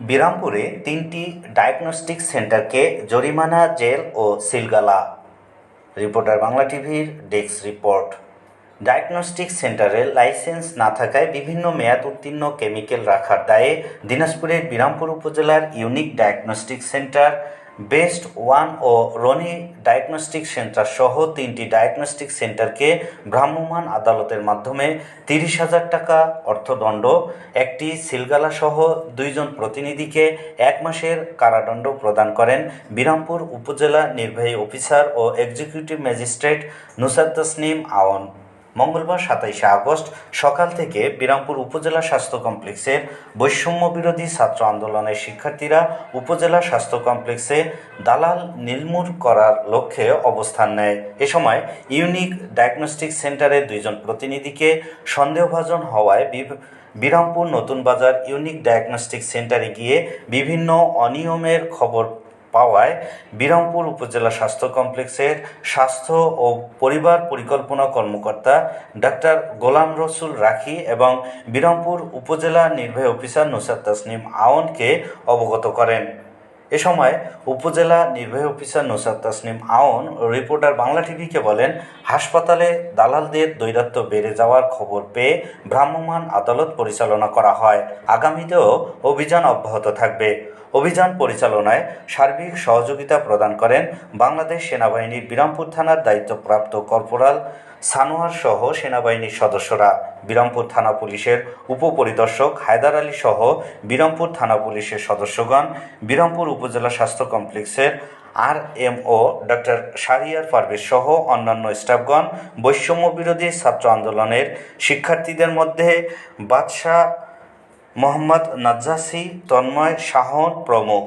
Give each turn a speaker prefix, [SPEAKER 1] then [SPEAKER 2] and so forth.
[SPEAKER 1] বিরামপুরে তিনটি ডায়াগনস্টিক সেন্টারকে জরিমানা, জেল ও সিলগালা। রিপোর্টার বাংলা টিভির ডেস্ক রিপোর্ট। ডায়াগনস্টিক সেন্টারে লাইসেন্স না থাকায় বিভিন্ন মেয়াদ উত্তীর্ণ কেমিক্যাল রাখার দায়ে দিনাজপুরের বিরামপুর উপজেলার unique diagnostic centre best one ও রনি ডায়াগনস্টিক সেন্টার সহ তিনটি ডায়াগনস্টিক সেন্টারকে ভ্রাম্যমাণ আদালতের মাধ্যমে তিরিশ হাজার টাকা অর্থদণ্ড, একটি সিলগালা সহ দুইজন প্রতিনিধিকে এক মাসের কারাদণ্ড প্রদান করেন বিরামপুর উপজেলা নির্বাহী অফিসার ও এক্সিকিউটিভ ম্যাজিস্ট্রেট নুসার তসনিম আওন মঙ্গলবার সাতাইশে আগস্ট সকাল থেকে বিরামপুর উপজেলা স্বাস্থ্য কমপ্লেক্সের বৈষম্য বিরোধী ছাত্র আন্দোলনের শিক্ষার্থীরা উপজেলা স্বাস্থ্য কমপ্লেক্সে দালাল নির্মূল করার লক্ষ্যে অবস্থান নেয়। এ সময় ইউনিক ডায়াগনস্টিক সেন্টারের দুইজন প্রতিনিধিকে সন্দেহভাজন হওয়ায় বিরামপুর নতুন বাজার ইউনিক ডায়াগনস্টিক সেন্টারে গিয়ে বিভিন্ন অনিয়মের খবর পাওয়ায় বিরামপুর উপজেলা স্বাস্থ্য কমপ্লেক্সের স্বাস্থ্য ও পরিবার পরিকল্পনা কর্মকর্তা ডাক্তার গোলাম রসুল রাখি এবং বিরামপুর উপজেলা নির্বাহী অফিসার নুসার তাসনিম আওনকে অবগত করেন। এ সময় উপজেলা নির্বাহী অফিসার নুসার তাসনিম আওন রিপোর্টার বাংলা টিভিকে বলেন, হাসপাতালে দালালদের দৈরাত্য বেড়ে যাওয়ার খবর পেয়ে ভ্রাম্যমাণ আদালত পরিচালনা করা হয়। আগামীতেও অভিযান অব্যাহত থাকবে। অভিযান পরিচালনায় সার্বিক সহযোগিতা প্রদান করেন বাংলাদেশ সেনাবাহিনীর বিরামপুর থানার দায়িত্বপ্রাপ্ত কর্পোরাল সানোয়ার সহ সেনাবাহিনীর সদস্যরা বিরামপুর থানা পুলিশের উপপরিদর্শক হায়দার আলী সহ বিরামপুর থানা পুলিশের সদস্যগণ, বিরামপুর উপজেলা স্বাস্থ্য কমপ্লেক্সের R M O doctor Shahriar Parvez সহ অন্যান্য স্টাফগণ, বৈষম্য বিরোধী ছাত্র আন্দোলনের শিক্ষার্থীদের মধ্যে বাদশাহ মোহাম্মদ নাজ্জাসি, তন্ময় শাহন প্রমুখ।